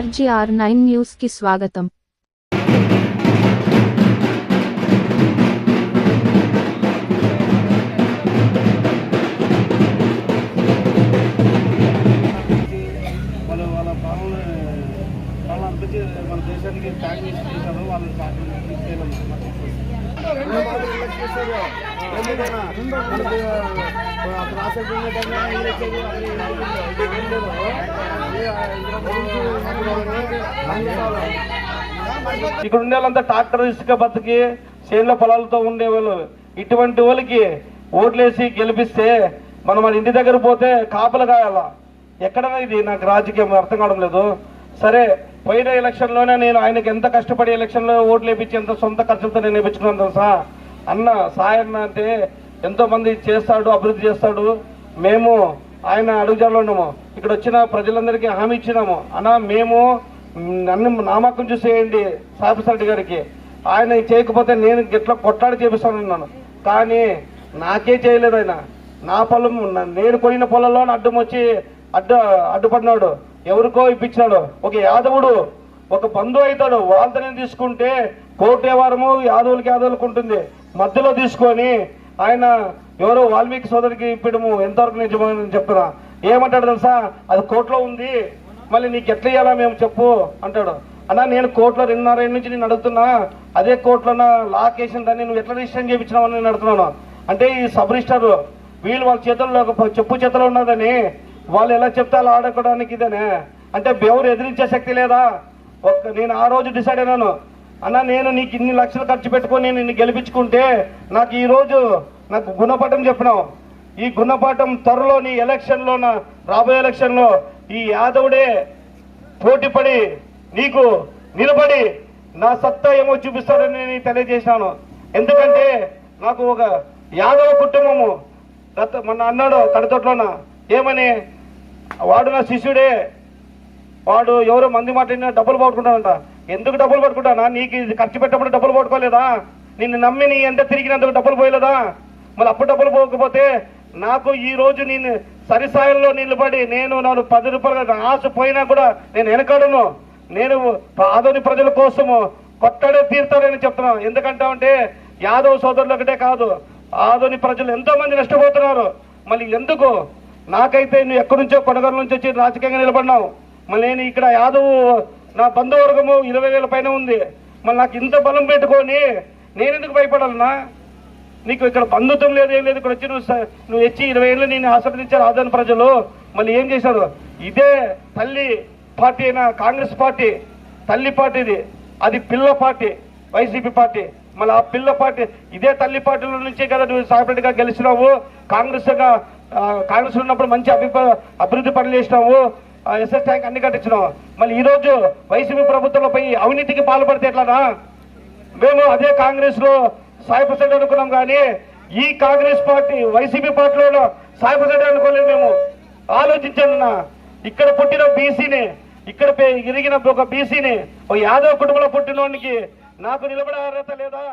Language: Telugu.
ఆర్జీఆర్ నైన్ న్యూస్కి స్వాగతం వాళ్ళు వాళ్ళ పాలన వాళ్ళు అనిపించి మన దేశానికి ట్యాగ్ చేసి చేశారు వాళ్ళని పార్టీ ఇక్కడ ఉండే వాళ్ళంతా ట్రాక్టర్ ఇసుక బతికి చేనుల పొలాలతో ఉండేవాళ్ళు ఇటువంటి వాళ్ళకి ఓట్లేసి గెలిపిస్తే మనం మన ఇంటి దగ్గర పోతే కాపలు కాయాల? ఎక్కడ ఇది? నాకు రాజకీయం అర్థం కావడం లేదు. సరే పోయిన ఎలక్షన్లోనే నేను ఆయనకి ఎంత కష్టపడి ఎలక్షన్లో ఓట్లు వేపించి ఎంత సొంత ఖర్చులతో నేను వేపించుకున్నాను తెలుసా? అన్న సాయన్న అంటే ఎంతో మంది చేస్తాడు అభివృద్ధి చేస్తాడు. మేము ఆయన అడుగుజాలో ఉన్నాము. ఇక్కడ వచ్చిన ప్రజలందరికీ హామీ ఇచ్చినాము. అన్న మేము నన్ను నామకం చూసేయండి సాపిరెడ్డి గారికి. ఆయన చేయకపోతే నేను గిట్లా కొట్లాడి చేపిస్తానన్నాను. కానీ నాకే చేయలేదు ఆయన. నా పొలం నేను కొనిన పొలంలో అడ్డం వచ్చి అడ్డు అడ్డుపడినాడు. ఎవరికో ఇప్పించాడు. ఒక యాదవుడు ఒక బంధువు అవుతాడు. వాళ్ళతో నేను తీసుకుంటే కోటేవారము యాదవులకి యాదవులకు ఉంటుంది. మధ్యలో తీసుకొని ఆయన ఎవరో వాల్మీకి సోదరికి ఇప్పడము ఎంతవరకు నిజమని చెప్తున్నా. ఏమంటాడు తెలుసా? అది కోర్టులో ఉంది. మళ్ళీ నీకు ఎట్లా ఇవ్వాలా మేము చెప్పు అంటాడు. అన్నా నేను కోర్టులో రెండున్నర నుంచి నేను అడుగుతున్నా అదే కోర్టులో నా లాక్ వేసిన దాన్ని నువ్వు ఎట్లా రిజిస్టర్ చేయించినావని నేను అడుగుతున్నాను. అంటే ఈ సబ్ రిజిస్టర్ వీళ్ళు వాళ్ళ చేతుల్లో ఒక చెప్పు చేతిలో ఉన్నదని వాళ్ళు ఎలా చెప్తే అలా ఆడుకోవడానికి ఇదేనే? అంటే ఎవరు ఎదిరించే శక్తి లేదా? ఒక్క నేను ఆ రోజు డిసైడ్ అయినాను. అన్న నేను నీకు ఇన్ని లక్షలు ఖర్చు పెట్టుకొని నిన్ను గెలిపించుకుంటే నాకు ఈరోజు నాకు గుణపాఠం చెప్పినావు. ఈ గుణపాఠం త్వరలో నీ ఎలక్షన్లో నా రాబోయే ఎలక్షన్లో ఈ యాదవుడే పోటీపడి నీకు నిలబడి నా సత్తా ఏమో చూపిస్తారని నేను తెలియజేశాను ఎందుకంటే నాకు ఒక యాదవ కుటుంబము. గత మొన్న అన్నాడు కడతోట్లోన ఏమని? వాడు నా శిష్యుడే. వాడు ఎవరో మంది మాట్లాడినా డబ్బులు పట్టుకుంటానంట ఎందుకు డబ్బులు పట్టుకుంటానా నీకు ఇది ఖర్చు పెట్టినప్పుడు డబ్బులు పట్టుకోలేదా నిన్ను నమ్మి నీ ఎంత తిరిగినందుకు డబ్బులు పోయలేదా? మళ్ళీ అప్పుడు డబ్బులు పోకపోతే నాకు ఈ రోజు నేను సరిసాయంలో నిలబడి నేను నాకు పది రూపాయలు ఆశ పోయినా కూడా నేను వెనకాడను. నేను ఆదోని ప్రజల కోసము కొట్టడే తీరుతారని చెప్తున్నాను ఎందుకంటామంటే యాదవ్ సోదరులు ఒకటే కాదు. ఆదోని ప్రజలు ఎంతో మంది నష్టపోతున్నారు. మళ్ళీ ఎందుకు? నాకైతే నువ్వు ఎక్కడి నుంచో కొనగల నుంచి వచ్చి రాజకీయంగా నిలబడినావు. మళ్ళీ నేను ఇక్కడ యాదవ్ నా బంధువర్గము ఇరవై వేల పైన ఉంది. మళ్ళీ నాకు ఇంత బలం పెట్టుకొని నేను ఎందుకు భయపడాలన్నా? నీకు ఇక్కడ బంధుత్వం లేదు ఏం లేదు ఇక్కడ వచ్చి నువ్వు నువ్వు వచ్చి ఇరవై ఏళ్ళు నేను ఆశీర్వదించారు ఆదాని ప్రజలు మళ్ళీ ఏం చేశారు? ఇదే తల్లి పార్టీ అయినా కాంగ్రెస్ పార్టీ తల్లి పార్టీది అది పిల్ల పార్టీ వైసీపీ పార్టీ. మళ్ళీ ఆ పిల్ల పార్టీ ఇదే తల్లి పార్టీల నుంచే కదా నువ్వు సాయిరెడ్డిగా గెలిచినావు. కాంగ్రెస్గా కాంగ్రెస్ ఉన్నప్పుడు మంచి అభిప్రాయ అభివృద్ధి పనులు చేసినాము. ఎస్ఎస్ ట్యాంక్ అన్ని కట్టించినాం. మళ్ళీ ఈరోజు వైసీపీ ప్రభుత్వంపై అవినీతికి పాల్పడితే ఎట్లానా? మేము అదే కాంగ్రెస్లో సాయి ప్రసాద్ అనుకున్నాం కానీ ఈ కాంగ్రెస్ పార్టీ వైసీపీ పార్టీలో సాయి ప్రసాద్ అనుకోలేదు మేము. ఆలోచించండి ఇక్కడ పుట్టిన బీసీని ఇక్కడ ఇరిగిన ఒక బీసీని ఒక యాదవ్ కుటుంబంలో పుట్టినోనికి నాకు నిలబడే అర్హత లేదా?